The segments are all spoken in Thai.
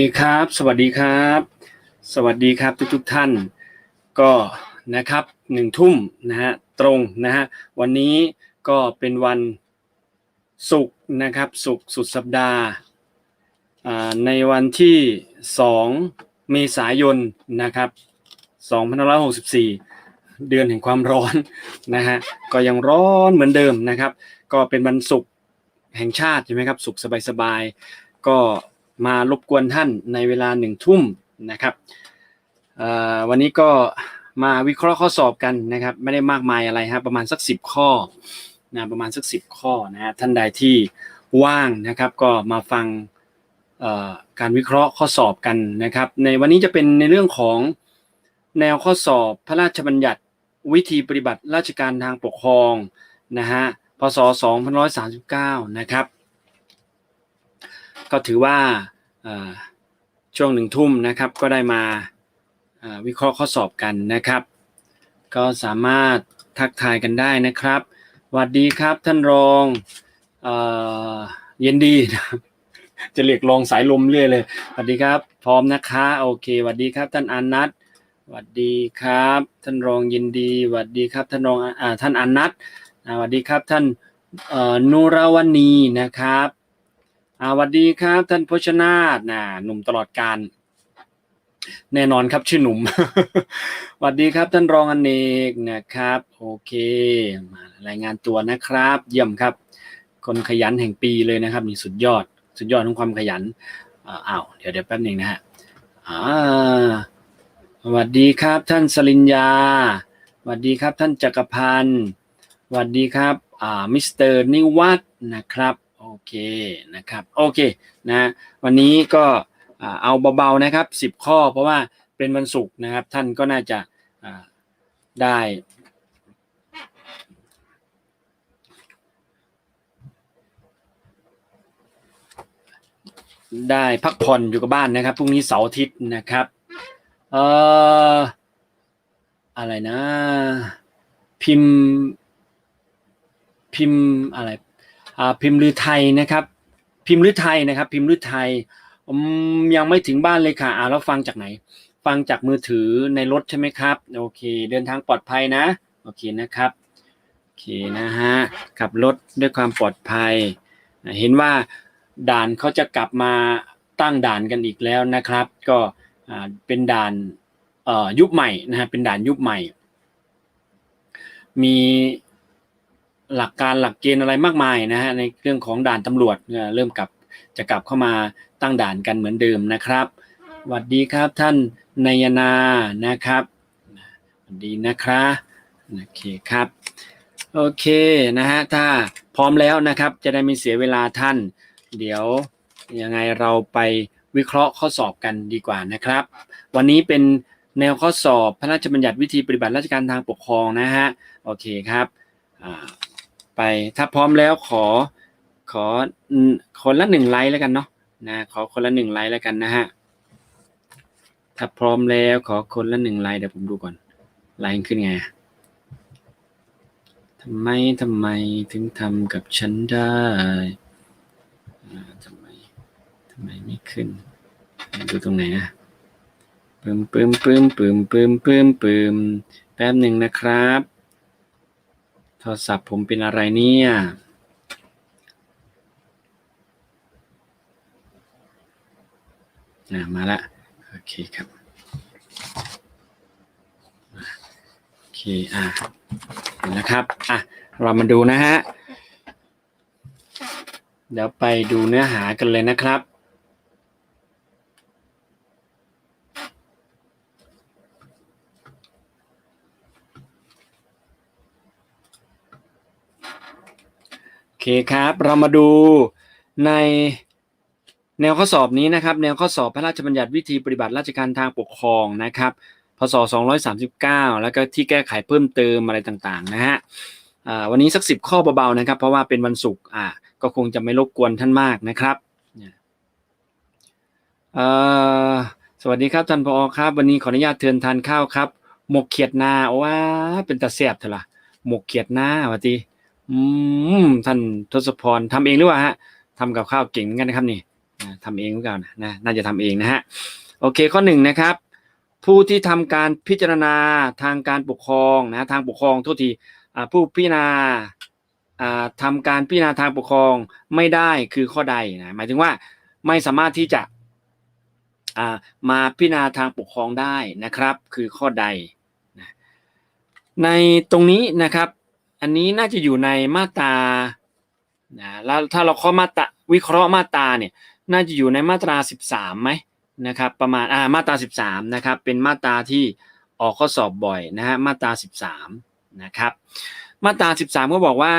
เคครับ สวัสดีครับ สวัสดีครับทุกทุกท่าน ก็นะครับหนึ่งทุ่มนะฮะตรงนะฮะวันนี้ก็เป็นวันศุกร์นะครับศุกร์สุดสัปดาห์ในวันที่ 2 เมษายนนะครับ2564 เดือนแห่งความร้อนนะฮะก็ยังร้อนเหมือนเดิมนะครับ ก็เป็นวันศุกร์แห่งชาติใช่ไหมครับศุกร์สบายๆก็ มารบกวนท่านในเวลาหนึ่งทุ่มนะครับวันนี้ก็มาวิเคราะห์ข้อสอบกันนะครับ ไม่ได้มากมายอะไรฮะประมาณสักสิบข้อนะประมาณสักสิบข้อนะฮะท่านใดที่ว่างนะครับก็มาฟังการวิเคราะห์ข้อสอบกันนะครับ ในวันนี้จะเป็นในเรื่องของแนวข้อสอบพระราชบัญญัติวิธีปฏิบัติราชการทางปกครองนะฮะพศ2539 นะครับ ก็ถือว่าช่วงหนึ่งทุ่มนะครับก็ได้มาวิเคราะห์ข้อสอบกันนะครับ ก็สามารถทักทายกันได้นะครับสวัสดีครับท่านรองเย็นดีนะครับจะเรียกรองสายลมเรื่อยเลยสวัสดีครับ พร้อมนะคะโอเคสวัสดีครับ ท่านอานัทสวัสดีครับ ท่านรองยินดีสวัสดีครับ ท่านรองอ่าท่านอานัทสวัสดีครับท่านนุราวณีนะครับ อาสวัสดีครับ ท่านพชนาธนะหนุ่มตลอดการ แน่นอนครับชื่อหนุ่มสวัสดีครับ ท่านรองอเนกนะครับ โอเคมารายงานตัวนะครับ เยี่ยมครับ คนขยันแห่งปีเลยนะครับนี่สุดยอด สุดยอดของความขยันอ่าอ้าวเดี๋ยวเดี๋ยวแป๊บหนึ่งนะฮะอ่าสวัสดีครับ ท่านสลินยาสวัสดีครับ ท่านจักรพันธ์สวัสดีครับอ่ามิสเตอร์นิวัฒนะครับ โอเคนะครับโอเคนะวันนี้ก็เอาเบาๆนะครับสิบข้อเพราะว่าเป็นวันศุกร์นะครับท่านก็น่าจะได้ได้พักผ่อนอยู่กับบ้านนะครับพรุ่งนี้เสาร์อาทิตย์นะครับเอ่ออะไรนะ พิมพ์พิมพ์อะไร พิมพ์ลือไทยนะครับ พิมพ์ลือไทยนะครับ พิมพ์ลือไทยยังไม่ถึงบ้านเลยค่ะอ่าแล้วฟังจากไหน ฟังจากมือถือในรถใช่ไหมครับ โอเค เดินทางปลอดภัยนะ โอเคนะครับโอเคนะฮะขับรถด้วยความปลอดภัย เห็นว่าด่านเขาจะกลับมาตั้งด่านกันอีกแล้วนะครับ ก็เป็นด่านยุคใหม่นะฮะเป็นด่านยุคใหม่ มี หลักการหลักเกณฑ์อะไรมากมายนะฮะในเรื่องของด่านตำรวจเริ่มกลับจะกลับเข้ามาตั้งด่านกันเหมือนเดิมนะครับสวัสดีครับท่านนายนานะครับสวัสดีนะครับโอเคครับโอเคนะฮะถ้าพร้อมแล้วนะครับจะได้ไม่เสียเวลาท่าน เดี๋ยวยังไงเราไปวิเคราะห์ข้อสอบกันดีกว่านะครับ วันนี้เป็นแนวข้อสอบพระราชบัญญัติวิธีปฏิบัติราชการทางปกครองนะฮะโอเคครับอ่า ไปถ้าพร้อมแล้วขอขอคนละหนึ่งไลค์แล้วกันเนาะนะขอคนละหนึ่งไลค์แล้วกันนะฮะถ้าพร้อมแล้วขอคนละหนึ่งไลค์เดี๋ยวผมดูก่อนไลค์ขึ้นไงทำไมทำไมถึงทำกับฉันได้ทำไมทำไมไม่ขึ้น ดูตรงไหนอะปึมปึมปึมปึมปึมปึมปึมแป๊บหนึ่งนะครับ โทรศัพท์ผมเป็นอะไรเนี่ยอ่ามาละโอเคครับโอเคอะเห็นนะครับอะเรามาดูนะฮะเดี๋ยวไปดูเนื้อหากันเลยนะครับ เคครับ เรามาดูในแนวข้อสอบนี้นะครับ แนวข้อสอบพระราชบัญญัติวิธีปฏิบัติราชการทางปกครองนะครับพศ239 แล้วก็ที่แก้ไขเพิ่มเติมอะไรต่างๆนะฮะวันนี้สักสิบข้อเบาๆนะครับ เพราะว่าเป็นวันศุกร์อ่าก็คงจะไม่รบกวนท่านมากนะครับสวัสดีครับท่านพอครับ วันนี้ขออนุญาตเชิญทานข้าวครับ หมกเขียดนาว้าเป็นตาแซ่บเถอะล่ะหมกเขียดนาวัตี อืมท่านทศพรทำเองหรือว่าฮะทำกับข้าวเก่งเหมือนกันนะครับนี่นะทำเองหรือเปล่านะนะน่าจะทำเองนะฮะโอเคข้อหนึ่งนะครับ ผู้ที่ทำการพิจารณาทางการปกครองนะทางปกครองโทษทีผู้พิจารณาอ่าทำการพิจารณาทางปกครองไม่ได้คือข้อใดนะหมายถึงว่าไม่สามารถที่จะมาพิจารณาทางปกครองได้นะครับ คือข้อใด ในตรงนี้นะครับ อันนี้น่าจะอยู่ในมาตรานะแล้วถ้าเราข้อมาตราวิเคราะห์มาตราเนี่ยน่าจะอยู่ในมาตรา 13ไหมนะครับประมาณอ่ามาตรา 13นะครับเป็นมาตราที่ออกข้อสอบบ่อยนะฮะมาตรา 13นะครับมาตรา 13 ก็บอกว่า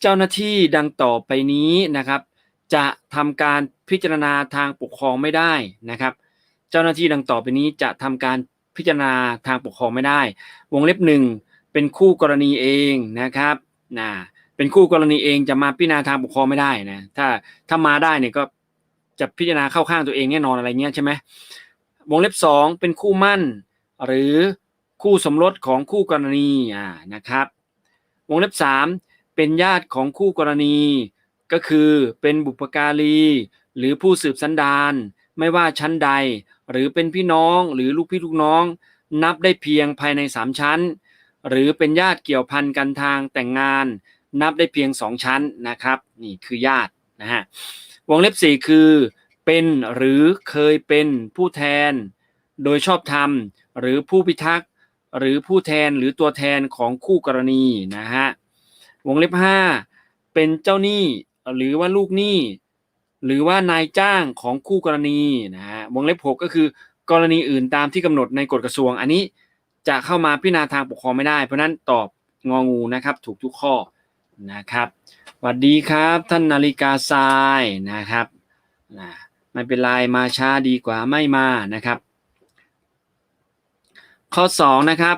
เจ้าหน้าที่ดังต่อไปนี้นะครับจะทำการพิจารณาทางปกครองไม่ได้นะครับ เจ้าหน้าที่ดังต่อไปนี้จะทำการพิจารณาทางปกครองไม่ได้ วงเล็บหนึ่ง เป็นคู่กรณีเองนะครับนะเป็นคู่กรณีเองจะมาพิจารณาทางปกครองไม่ได้นะถ้าถ้ามาได้เนี่ยก็จะพิจารณาเข้าข้างตัวเองแน่นอนอะไรเงี้ยใช่ไหมวงเล็บสองเป็นคู่มั่น หรือคู่สมรสของคู่กรณีอ่านะครับ วงเล็บสามเป็นญาติของคู่กรณี ก็คือเป็นบุปการี หรือผู้สืบสันดานไม่ว่าชั้นใด หรือเป็นพี่น้องหรือลูกพี่ลูกน้อง นับได้เพียงภายในสามชั้น หรือเป็นญาติเกี่ยวพันกันทางแต่งงานนับได้เพียงสองชั้นนะครับนี่คือญาตินะฮะวงเล็บสี่คือเป็นหรือเคยเป็นผู้แทน โดยชอบธรรมหรือผู้พิทักษ์หรือผู้แทนหรือตัวแทนของคู่กรณีนะฮะวงเล็บห้าเป็นเจ้าหนี้หรือว่าลูกหนี้หรือว่านายจ้างของคู่กรณีนะฮะวงเล็บหกก็คือกรณีอื่นตามที่กำหนดในกฎกระทรวงอันนี้ จะเข้ามาพิจารณาทางปกครองไม่ได้ เพราะฉะนั้นตอบงองูนะครับ ถูกทุกข้อนะครับสวัสดีครับท่านนาฬิกาทรายนะครับนะไม่เป็นไรมาช้าดีกว่าไม่มานะครับ ข้อ2นะครับ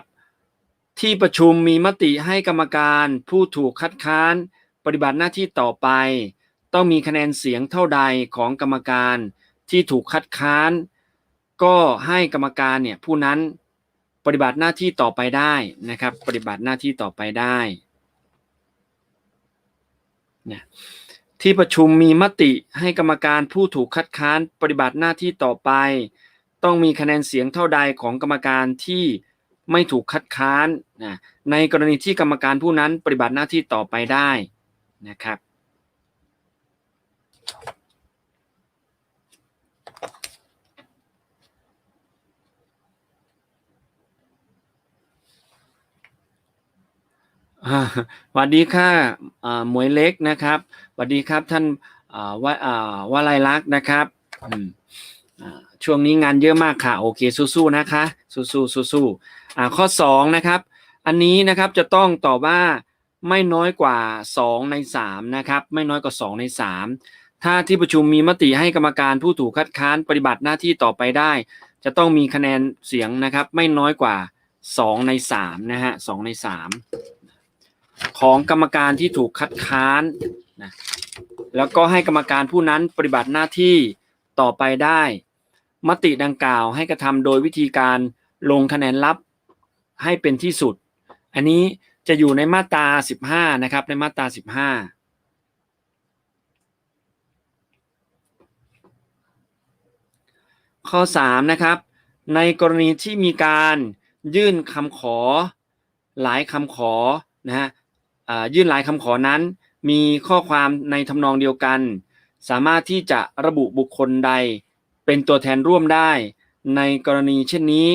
ที่ประชุมมีมติให้กรรมการผู้ถูกคัดค้านปฏิบัติหน้าที่ต่อไป ต้องมีคะแนนเสียงเท่าใดของกรรมการที่ถูกคัดค้าน ก็ให้กรรมการเนี่ยผู้นั้น ปฏิบัติหน้าที่ต่อไปได้นะครับ ปฏิบัติหน้าที่ต่อไปได้นะที่ประชุมมีมติให้กรรมการผู้ถูกคัดค้านปฏิบัติหน้าที่ต่อไป ต้องมีคะแนนเสียงเท่าใดของกรรมการที่ไม่ถูกคัดค้านนะในกรณีที่กรรมการผู้นั้นปฏิบัติหน้าที่ต่อไปได้นะครับ สวัสดีค่ะอ่าหมวยเล็กนะครับสวัสดีครับท่านอ่าว่าอ่าวลัยลักษณ์นะครับอืมอ่าช่วงนี้งานเยอะมากค่ะ โอเคสู้ๆนะคะ สู้ๆสู้ๆอ่าข้อสองนะครับ อันนี้นะครับจะต้องตอบว่าไม่น้อยกว่า 2 ใน 3 นะครับ ไม่น้อยกว่า 2 ใน 3 ถ้าที่ประชุมมีมติให้กรรมการผู้ถูกคัดค้านปฏิบัติหน้าที่ต่อไปได้ จะต้องมีคะแนนเสียงนะครับ ไม่น้อยกว่า 2 ใน3นะฮะ2ใน 3 ของกรรมการที่ถูกคัดค้านนะแล้วก็ให้กรรมการผู้นั้นปฏิบัติหน้าที่ต่อไปได้ มติดังกล่าวให้กระทำโดยวิธีการลงคะแนนลับให้เป็นที่สุด อันนี้จะอยู่ในมาตรา 15 นะครับ ในมาตรา 15ข้อ3นะครับในกรณีที่มีการยื่นคำขอหลายคำขอนะฮะ ยื่นหลายคำขอนั้น มีข้อความในทำนองเดียวกัน สามารถที่จะระบุบุคคลใด เป็นตัวแทนร่วมได้ ในกรณีเช่นนี้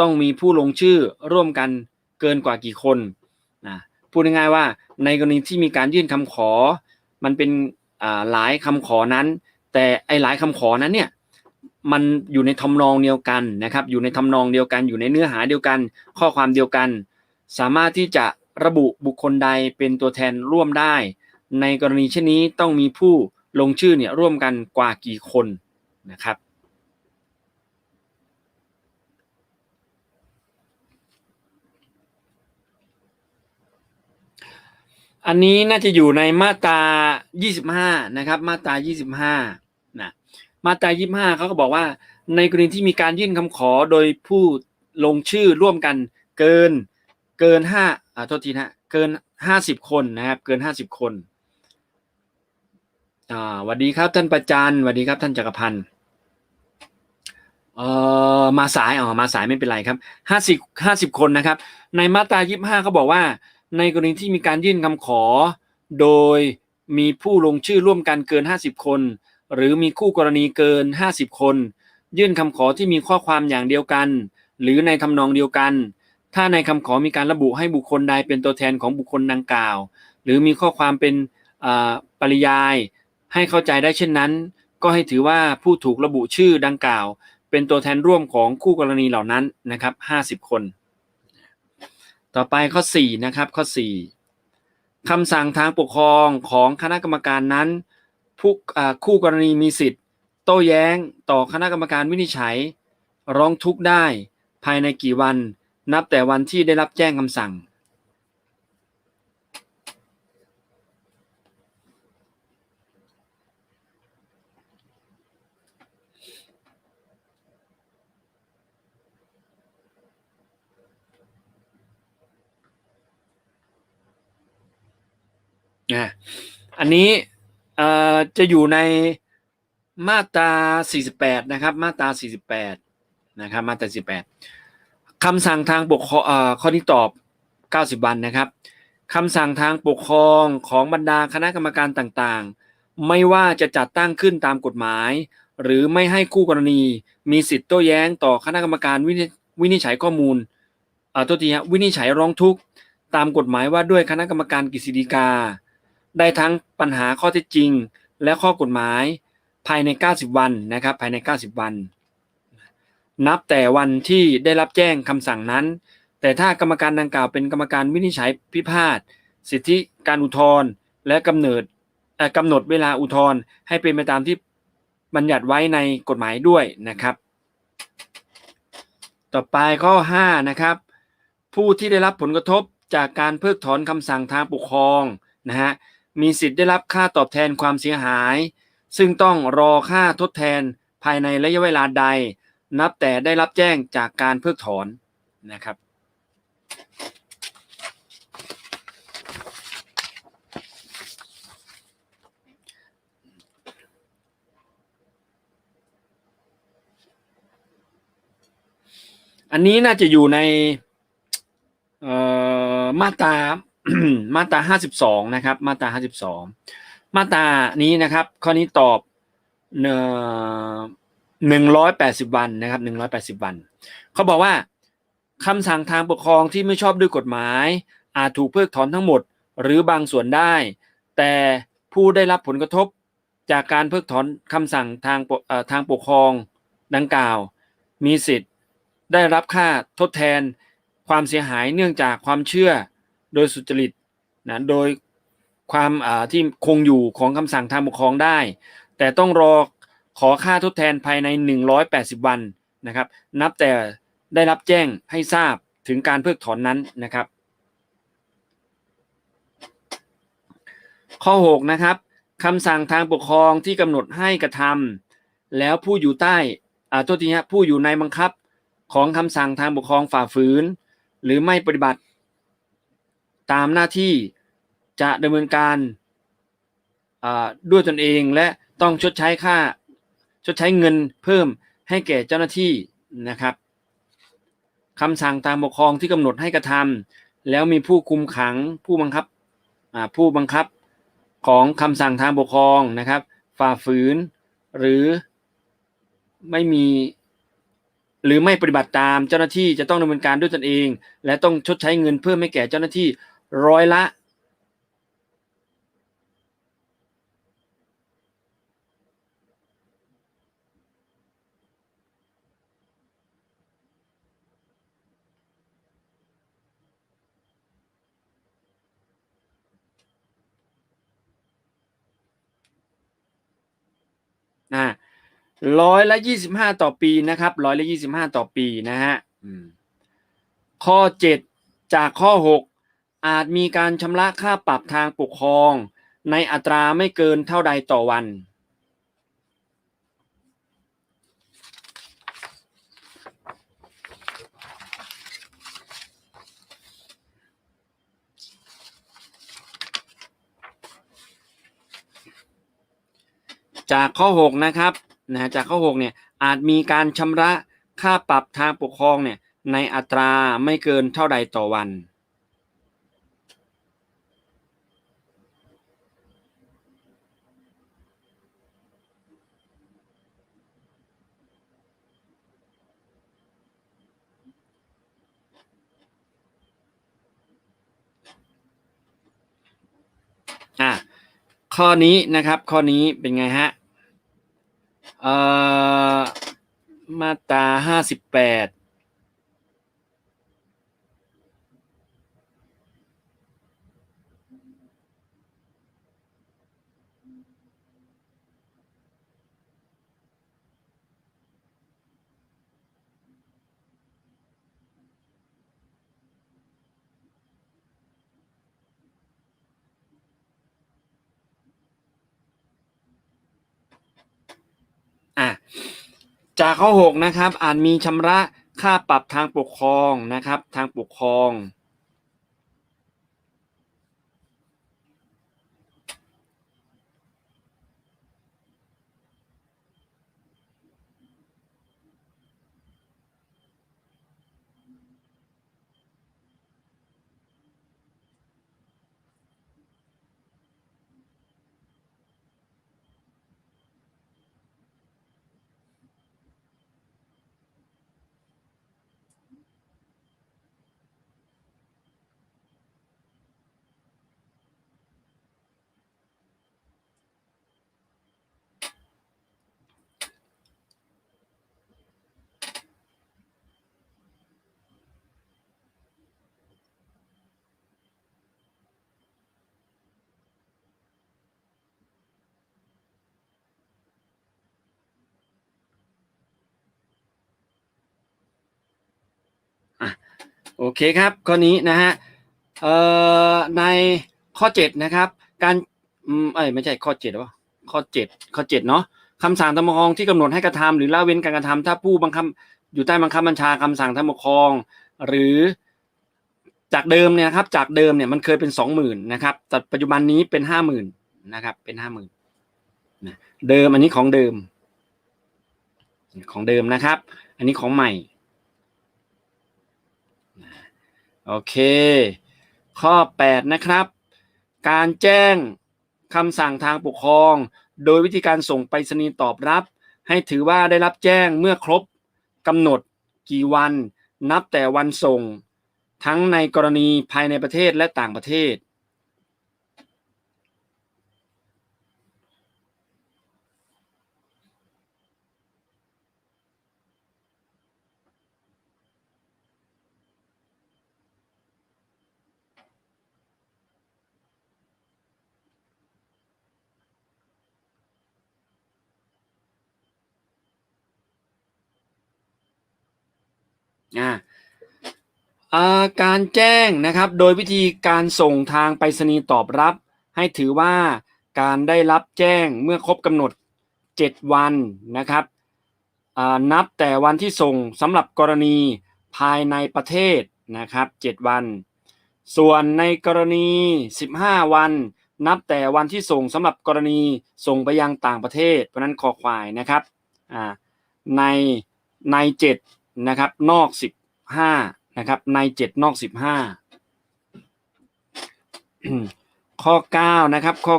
ต้องมีผู้ลงชื่อร่วมกันเกินกว่ากี่คนนะพูดง่ายๆว่าในกรณีที่มีการยื่นคำขอ มันเป็นหลายคำขอนั้น แต่ไอ้หลายคำขอนั้นเนี่ยมันอยู่ในทำนองเดียวกันนะครับ อยู่ในทำนองเดียวกัน อยู่ในเนื้อหาเดียวกัน ข้อความเดียวกัน สามารถที่จะ ระบุบุคคลใดเป็นตัวแทนร่วมได้ ในกรณีเช่นนี้ต้องมีผู้ลงชื่อเนี่ยร่วมกันกว่ากี่คนนะครับ อันนี้น่าจะอยู่ในมาตรา 25 นะครับ มาตรา 25 นะ มาตรา 25 เขาก็บอกว่า ในกรณีที่มีการยื่นคำขอโดยผู้ลงชื่อร่วมกันเกิน เกินห้าอ่าโทษทีนะเกิน50คนนะครับ เกิน50คนอ่าสวัสดีครับท่านประจันสวัสดีครับท่านจักรพันธ์เอ่อมาสายอ๋อมาสายไม่เป็นไรครับห้าสิบห้าสิบคนนะครับ ในมาตรายี่ห้าเขาบอกว่า ในกรณีที่มีการยื่นคำขอ โดยมีผู้ลงชื่อร่วมกันเกิน50คน หรือมีคู่กรณีเกิน50คน ยื่นคำขอที่มีข้อความอย่างเดียวกัน หรือในทำนองเดียวกัน ถ้าในคำขอมีการระบุให้บุคคลใดเป็นตัวแทนของบุคคลดังกล่าว หรือมีข้อความเป็นปริยายให้เข้าใจได้เช่นนั้น ก็ให้ถือว่าผู้ถูกระบุชื่อดังกล่าว เป็นตัวแทนร่วมของคู่กรณีเหล่านั้นนะครับ 50 คน ต่อไปข้อ4นะครับข้อ 4คำสั่งทางปกครองของคณะกรรมการนั้นผู้คู่กรณีมีสิทธิ์ โต้แย้งต่อคณะกรรมการวินิจฉัย ร้องทุกข์ได้ภายในกี่วัน นับแต่วันที่ได้รับแจ้งคำสั่งอะอันนี้เอ่อจะอยู่ในมาตรา 48 นะครับ มาตรา 48 นะครับ มาตรา 48 คำสั่งทางปกครองข้อที่ตอบ 90 วันนะครับคำสั่งทางปกครองของบรรดาคณะกรรมการต่างๆ ไม่ว่าจะจัดตั้งขึ้นตามกฎหมาย หรือไม่ให้คู่กรณี มีสิทธิ์โต้แย้งต่อคณะกรรมการวินิวินิจฉัยข้อมูลเอ่อตัวทีฮะวินิจฉัยร้องทุกข์ตามกฎหมายว่าด้วยคณะกรรมการกฤษฎีกา ได้ทั้งปัญหาข้อเท็จจริง และข้อกฎหมายภายใน 90 วันนะครับภายใน 90 วัน นับแต่วันที่ได้รับแจ้งคำสั่งนั้น แต่ถ้ากรรมการดังกล่าวเป็นกรรมการวินิจฉัยพิพาทสิทธิการอุทธรณ์และกำเนิดกำหนดเวลาอุทธรณ์ให้เป็นไปตามที่บัญญัติไว้ในกฎหมายด้วยนะครับ ต่อไปข้อ5นะครับผู้ที่ได้รับผลกระทบจากการเพิกถอนคำสั่งทางปกครองนะฮะมีสิทธิ์ได้รับค่าตอบแทนความเสียหาย ซึ่งต้องรอค่าทดแทนภายในระยะเวลาใด นับแต่ได้รับแจ้งจากการเพิกถอนนะครับ อันนี้น่าจะอยู่ในมาตรามาตราห้าสิบสองนะครับ มาตราห้าสิบสองมาตรานี้นะครับ ข้อนี้ตอบเนอ หนึ่งร้อยแปดสิบวันนะครับหนึ่งร้อยแปดสิบวัน เขาบอกว่าคำสั่งทางปกครองที่ไม่ชอบด้วยกฎหมาย อาจถูกเพิกถอนทั้งหมด หรือบางส่วนได้ แต่ผู้ได้รับผลกระทบจากการเพิกถอนคำสั่งทางปกเอ่อทางปกครองดังกล่าว มีสิทธิ์ได้รับค่าทดแทนความเสียหายเนื่องจากความเชื่อโดยสุจริตนะโดยความที่คงอยู่ของคำสั่งทางปกครองได้ แต่ต้องรอ ขอค่าทดแทนภายใน 180 วันนะครับ นับแต่ได้รับแจ้งให้ทราบถึงการเพิกถอนนั้นนะครับ ข้อ 6 นะครับคำสั่งทางปกครองที่กำหนดให้กระทำแล้วผู้อยู่ใต้อ่าโทษทีฮะผู้อยู่ในบังคับของคำสั่งทางปกครองฝ่าฝืน หรือไม่ปฏิบัติ ตามหน้าที่จะดำเนินการอ่าด้วยตนเองและต้องชดใช้ค่า ชดใช้เงินเพิ่มให้แก่เจ้าหน้าที่นะครับคำสั่งตามปกครองที่กำหนดให้กระทำแล้วมีผู้คุมขังผู้บังคับผู้บังคับของคำสั่งทางปกครองนะครับ ฝ่าฝืน หรือไม่มี หรือไม่ปฏิบัติตามเจ้าหน้าที่จะต้องดำเนินการด้วยตนเอง และต้องชดใช้เงินเพิ่มให้แก่เจ้าหน้าที่ร้อยละ อ่า ร้อยละยี่สิบห้าต่อปีนะครับร้อยละยี่สิบห้าต่อปีนะฮะอืมข้อเจ็ดจากข้อหกอาจมีการชำระค่าปรับทางปกครอง ในอัตราไม่เกินเท่าใดต่อวันอจากข้อ 6 นะครับ นะจากข้อ6เนี่ยอาจมีการชำระค่าปรับทางปกครองเนี่ยในอัตราไม่เกินเท่าใดต่อวันอะข้อนี้นะครับข้อนี้เป็นไงฮะ อ่อมาตราห้าสิบแปด อะจากข้อหกนะครับอาจมีชำระค่าปรับทางปกครองนะครับ ทางปกครอง โอเคครับข้อนี้นะฮะเอ่อในข้อเจ็ดนะครับ การอืมเอ้ยไม่ใช่ข้อเจ็ดหรอวะข้อเจ็ดข้อเจ็ดเนาะคำสั่งทางปกครองที่กำหนดให้กระทำหรือละเว้นการกระทำถ้าผู้บังคับอยู่ใต้บังคับบัญชาคำสั่งทางปกครอง หรือจากเดิมเนี่ยครับจากเดิมเนี่ยมันเคยเป็นสองหมื่นนะครับแต่ปัจจุบันนี้เป็นห้าหมื่นนะครับเป็นห้าหมื่นนะเดิมอันนี้ของเดิม ของเดิมนะครับ อันนี้ของใหม่ โอเค ข้อ 8 นะครับ การแจ้งคำสั่งทางปกครอง โดยวิธีการส่งไปรษณีย์ตอบรับ ให้ถือว่าได้รับแจ้งเมื่อครบกำหนดกี่วัน นับแต่วันส่ง ทั้งในกรณีภายในประเทศและต่างประเทศ อ่าการแจ้งนะครับโดยวิธีการส่งทางไปรษณีย์ตอบรับ ให้ถือว่าการได้รับแจ้งเมื่อครบกำหนด 7 วันนะครับนับแต่วันที่ส่งสำหรับกรณีภายในประเทศนะครับ 7 วัน ส่วนในกรณี 15 วัน นับแต่วันที่ส่งสำหรับกรณีส่งไปยังต่างประเทศ เพราะนั้นคอควายนะครับในใน 7 นะครับ นอกสิบห้านะครับ ในเจ็ดนอกสิบห้าข้อ9นะครับ ข้อ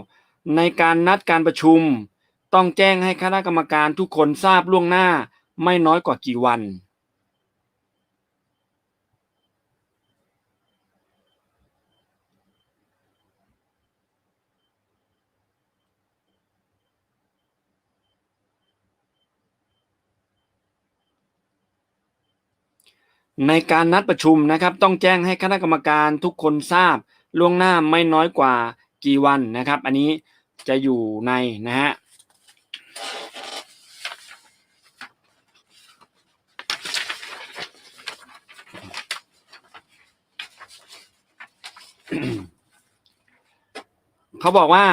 9ในการนัดการประชุมต้องแจ้งให้คณะกรรมการทุกคนทราบล่วงหน้าไม่น้อยกว่ากี่วัน ในการนัดประชุมนะครับ ต้องแจ้งให้คณะกรรมการทุกคนทราบล่วงหน้าไม่น้อยกว่ากี่วันนะครับ อันนี้จะอยู่ในนะฮะเขาบอกว่า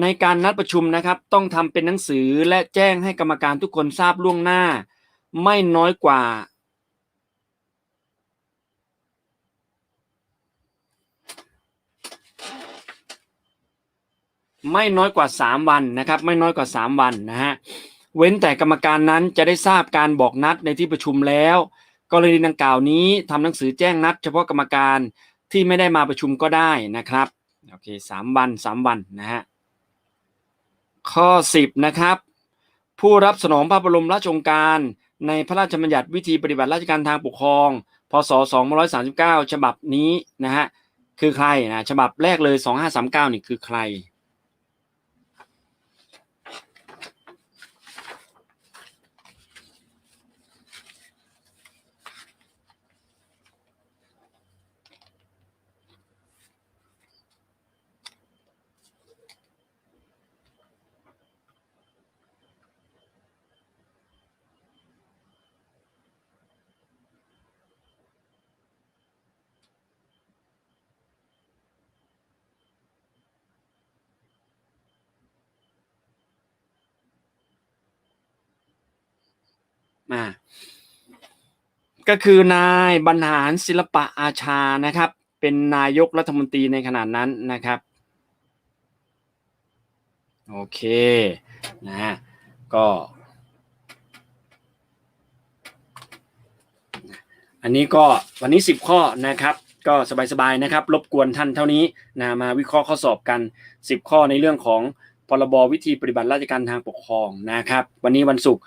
ในการนัดประชุมนะครับ ต้องทำเป็นหนังสือและแจ้งให้กรรมการทุกคนทราบล่วงหน้า ไม่น้อยกว่า ไม่น้อยกว่า 3 วันนะครับ ไม่น้อยกว่า 3 วันนะฮะเว้นแต่กรรมการนั้นจะได้ทราบการบอกนัดในที่ประชุมแล้ว กรณีดังกล่าวนี้ทำหนังสือแจ้งนัด เฉพาะกรรมการที่ไม่ได้มาประชุมก็ได้นะครับโอเคสามวันสามวันนะฮะข้อ 10นะครับ ผู้รับสนองพระบรมราชโองการ ในพระราชบัญญัติวิธีปฏิบัติราชการทางปกครอง พศ 2539 ฉบับนี้นะฮะคือใครนะฉบับแรกเลย 2539 นี่คือใคร มาก็คือนายบรรหารศิลปะอาชานะครับ เป็นนายกรัฐมนตรีในขณะนั้นนะครับโอเคนะฮะก็อันนี้ก็วันนี้ 10 ข้อนะครับ ก็สบายๆนะครับ รบกวนท่านเท่านี้นะมาวิเคราะห์ข้อสอบกัน 10 ข้อในเรื่องของพรบวิธีปฏิบัติราชการทางปกครองนะครับ วันนี้วันศุกร์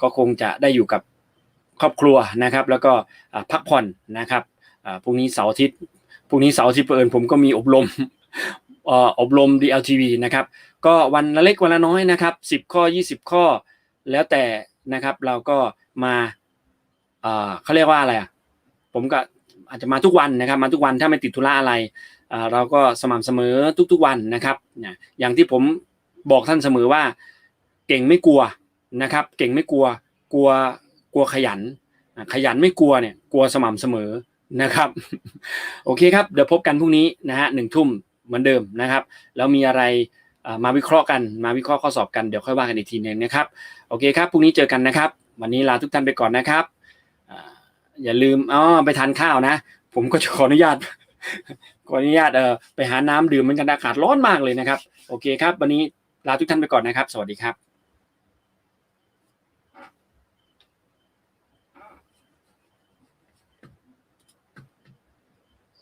ก็คงจะได้อยู่กับครอบครัวนะครับ แล้วก็พักผ่อนนะครับพรุ่งนี้เสาร์อาทิตย์พรุ่งนี้เสาร์อาทิตย์เผอิญผมก็มีอบรมอบรม DLTV นะครับ ก็วันละเล็กวันละน้อยนะครับ 10 ข้อ 20 ข้อ แล้วแต่นะครับเราก็มาเขาเรียกว่าอะไรอะผมก็อาจจะมาทุกวันนะครับ มาทุกวันถ้าไม่ติดธุระอะไรเราก็สม่ำเสมอทุกๆวันนะครับอย่างที่ผมบอกท่านเสมอว่าเก่งไม่กลัว นะครับ เก่งไม่กลัว กลัวกลัวขยัน ขยันไม่กลัวเนี่ย กลัวสม่ำเสมอนะครับ โอเคครับ เดี๋ยวพบกันพรุ่งนี้นะฮะหนึ่งทุ่มเหมือนเดิมนะครับ แล้วมีอะไรมาวิเคราะห์กัน มาวิเคราะห์ข้อสอบกัน เดี๋ยวค่อยว่ากันอีกทีหนึงนะครับ โอเคครับ พรุ่งนี้เจอกันนะครับ วันนี้ลาทุกท่านไปก่อนนะครับ อย่าลืมอ๋อไปทานข้าวนะ ผมก็จะขออนุญาต ขออนุญาตเออไปหาน้ำดื่มเหมือนกันอากาศร้อนมากเลยนะครับ โอเคครับ วันนี้ลาทุกท่านไปก่อนนะครับ สวัสดีครับ